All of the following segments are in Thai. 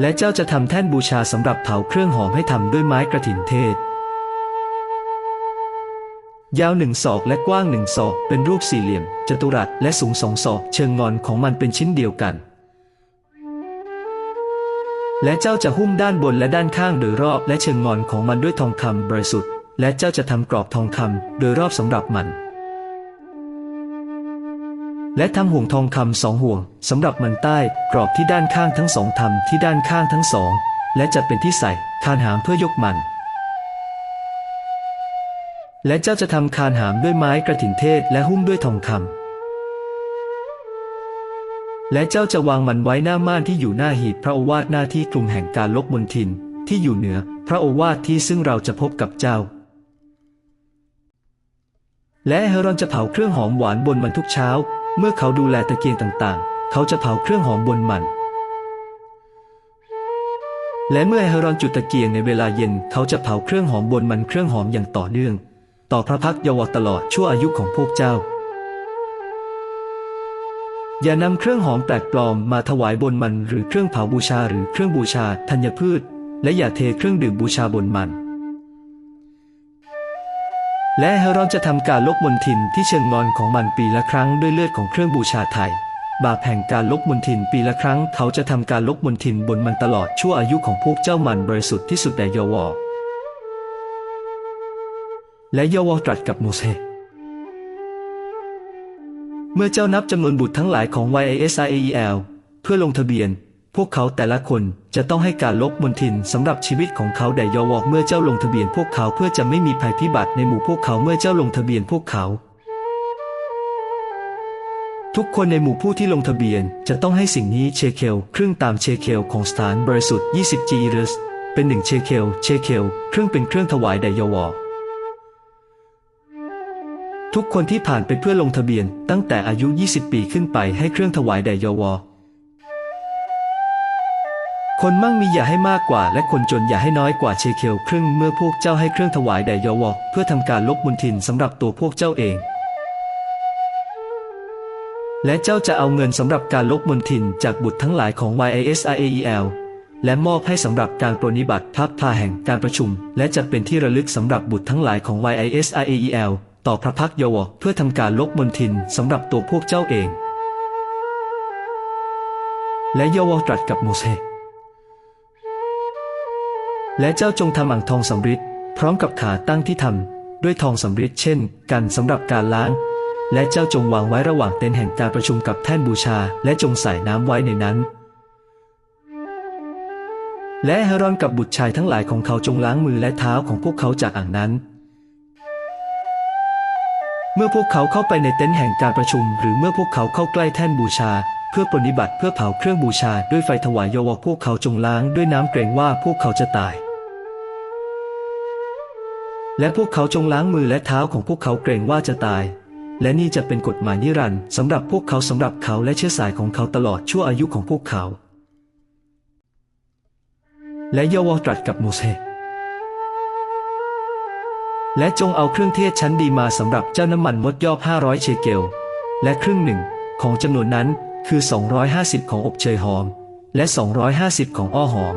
และเจ้าจะทำแท่นบูชาสำหรับเผาเครื่องหอมให้ทำด้วยไม้กระถินเทศ ยาวหนึ่งศอกและกว้างหนึ่งศอก เป็นรูปสี่เหลี่ยมจัตุรัสและสูงสองศอก เชิงงอนของมันเป็นชิ้นเดียวกัน และเจ้าจะหุ้มด้านบนและด้านข้างโดยรอบและเชิงงอนของมันด้วยทองคำบริสุทธิ์ และเจ้าจะทำกรอบทองคำโดยรอบสำหรับมัน และทำห่วงทองคำสองห่วงสำหรับมันใต้กรอบที่ด้านข้างทั้งสองทำที่ด้านข้างทั้งสอง และจัดเป็นที่ใส่คานหามเพื่อยกมัน และเจ้าจะทำคานหามด้วยไม้กระถินเทศและหุ้มด้วยทองคำและเจ้าจะวางมันไว้หน้าม่านที่อยู่หน้าหีบพระโอวาทหน้าที่กลุ่มแห่งการลบมนทิน ที่อยู่เหนือ พระโอวาทที่ซึ่งเราจะพบกับเจ้า และเฮรอนจะเผาเครื่องหอมหวานบนมันทุกเช้า เมื่อเขาดูแลตะเกียงต่างๆ เขาจะเผาเครื่องหอมบนมัน และเมื่อเฮรอนจุดตะเกียงในเวลาเย็น เขาจะเผาเครื่องหอมบนมันเครื่องหอมอย่างต่อเนื่อง ต่อพระพักยาวตลอดชั่วอายุของพวกเจ้า อย่านำเครื่องหอมแปลกปลอมมาถวายบนมันหรือเครื่องเผาบูชาหรือเครื่องบูชาธัญพืช และอย่าเทเครื่องดื่มบูชาบนมัน และเฮรอนจะทำการลบมนทินที่เชิงงอนของมันปีละครั้งด้วยเลือดของเครื่องบูชาไทย บาปแห่งการลบมนทินปีละครั้งเขาจะทำการลบมนทินบนมันตลอดชั่วอายุของพวกเจ้ามันบริสุทธิ์ที่สุดแด่เยาวอและเยาวอตรัสกับโมเสสเมื่อเจ้านับจำนวนบุตรทั้งหลายของ YASIAEL เพื่อลงทะเบียน พวกเขาแต่ละคนจะต้องให้การลบมนทินสำหรับชีวิตของเขาแด่ยาวอกเมื่อเจ้าลงทะเบียนพวกเขาเพื่อจะไม่มีภัยพิบัติในหมู่พวกเขาเมื่อเจ้าลงทะเบียนพวกเขา ทุกคนในหมู่ผู้ที่ลงทะเบียนจะต้องให้สิ่งนี้เชเคลครึ่งตามเชเคลของสถานบริสุทธิ์ 20 จีรสเป็นหนึ่งเชเคลเชเคลครึ่งเป็นเครื่องถวายแด่ยาวอกทุกคนที่ผ่านไปเพื่อลงทะเบียนตั้งแต่อายุ 20 ปีขึ้นไปให้เครื่องถวายแด่ยาวอ คนมั่งมีอย่าให้มากกว่า และคนจนอย่าให้น้อยกว่าเชเคลครึ่งเมื่อพวกเจ้าให้เครื่องถวายแด่ยาวอเพื่อทำการลบมนทินสำหรับตัวพวกเจ้าเอง และเจ้าจะเอาเงินสำหรับการลบมนทินจากบุตรทั้งหลายของ YISRAEL และมอบให้สำหรับการปรนิบัติพับพาแห่งการประชุม และจะเป็นที่ระลึกสำหรับบุตรทั้งหลายของ YISRAEL ต่อพระพักยาวะเพื่อทำการลบมนทินสำหรับตัวพวกเจ้าเอง และยาวะตรัสกับโมเสส และเจ้าจงทำอ่างทองสำริดพร้อมกับขาตั้งที่ทำด้วยทองสำริดเช่น กันสำหรับการล้าง และเจ้าจงวางไว้ระหว่างเต็นท์แห่งการประชุมกับแท่นบูชา และจงใส่น้ำไว้ในนั้น และเฮรอนกับบุตรชายทั้งหลายของเขาจงล้างมือและเท้าของพวกเขาจากอ่างนั้นเมื่อพวกเขาเข้าไปในเต็นท์แห่งการประชุม หรือเมื่อพวกเขาเข้าใกล้แท่นบูชา เพื่อปฏิบัติเพื่อเผาเครื่องบูชาด้วยไฟถวายเยวพวกเขาจงล้างด้วยน้ำเกรงว่าพวกเขาจะตาย และพวกเขาจงล้างมือและเท้าของพวกเขาเกรงว่าจะตาย และนี่จะเป็นกฎหมายนิรันดร์สำหรับพวกเขาสำหรับเขาและเชื้อสายของเขาตลอดชั่วอายุของพวกเขา และเยาวตรัสกับโมเสสและจงเอาเครื่องเทศชั้นดีมาสำหรับเจ้าน้ำมันมดยอบ500 เชเกล และครึ่งหนึ่งของจำนวนนั้นคือ 250 ของอบเชยหอม และ 250 ของอ้อหอม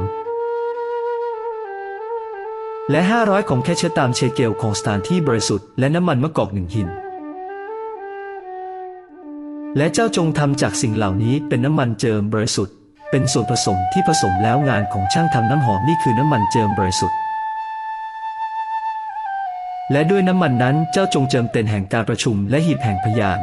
และ 500 ของแคชเชตามเชเกลของสถานที่บริสุทธิ์และน้ำมันมะกอกหนึ่งหิน และเจ้าจงทำจากสิ่งเหล่านี้เป็นน้ำมันเจิมบริสุทธิ์ เป็นส่วนผสมที่ผสมแล้วงานของช่างทำน้ำหอมนี่คือน้ำมันเจิมบริสุทธิ์ และด้วยน้ำมันนั้นเจ้าจงเจิมเต็นแห่งการประชุมและหีบแห่งพยาน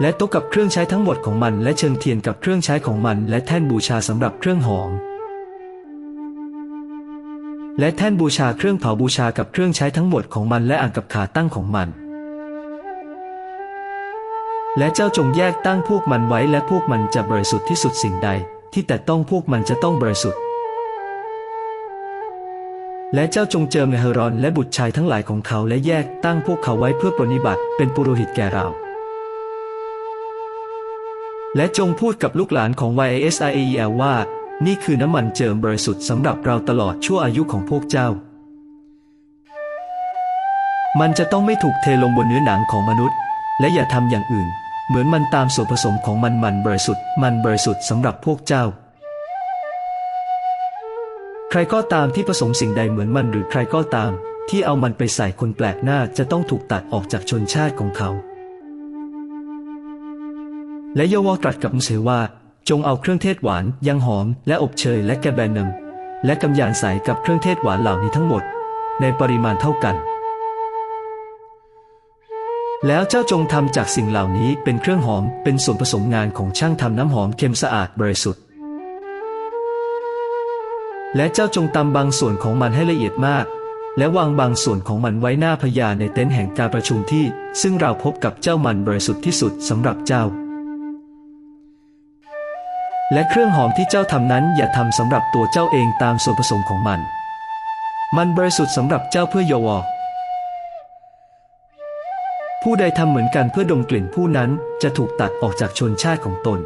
และโต๊ะกับเครื่องใช้ทั้งหมดของมัน และเชิงเทียนกับเครื่องใช้ของมัน และแท่นบูชาสำหรับเครื่องหอม และแท่นบูชาเครื่องเผาบูชากับเครื่องใช้ทั้งหมดของมันและอ่างกับขาตั้งของมัน และเจ้าจงแยกตั้งพวกมันไว้และพวกมันจะบริสุทธิ์ที่สุดสิ่งใด ที่แต่ต้องพวกมันจะต้องบริสุทธิ์ และเจ้าจงเจิมเฮรอนและบุตรชายทั้งหลายของเขาและแยกตั้งพวกเขาไว้เพื่อปรนิบัติเป็นปุโรหิตแก่เราและจงพูดกับลูกหลานของ YASIAEL ว่า นี่คือน้ำมันเจิมบริสุทธิ์สำหรับเราตลอดชั่วอายุของพวกเจ้า มันจะต้องไม่ถูกเทลงบนเนื้อหนังของมนุษย์ และอย่าทำอย่างอื่น เหมือนมันตามส่วนผสมของมันมันบริสุทธิ์ มันบริสุทธิ์สำหรับพวกเจ้า ใครก็ตามที่ผสมสิ่งใดเหมือนมันหรือใครก็ตาม ที่เอามันไปใส่คนแปลกหน้าจะต้องถูกตัดออกจากชนชาติของเขา และยาวอตรัสกับมุเสว่า จงเอาเครื่องเทศหวานยังหอม และอบเชยและแกแบนนำและกำยานใส่กับเครื่องเทศหวานเหล่านี้ทั้งหมด ในปริมาณเท่ากัน แล้วเจ้าจงทำจากสิ่งเหล่านี้เป็นเครื่องหอมเป็นส่วนผสมงานของช่างทำน้ำหอมเค็มสะอาดบริสุทธิ์ และเจ้าจงตำบางส่วนของมันให้ละเอียดมาก และวางบางส่วนของมันไว้หน้าพญาในเต็นท์แห่งการประชุมที่ ซึ่งเราพบกับเจ้ามันบริสุทธิ์ที่สุดสำหรับเจ้า และเครื่องหอมที่เจ้าทำนั้นอย่าทำสำหรับตัวเจ้าเองตามส่วนผสมของมัน มันบริสุทธิ์สำหรับเจ้าเพื่อโยวอผู้ใดทำเหมือนกันเพื่อดมกลิ่นผู้นั้นจะถูกตัดออกจากชนชาติของตน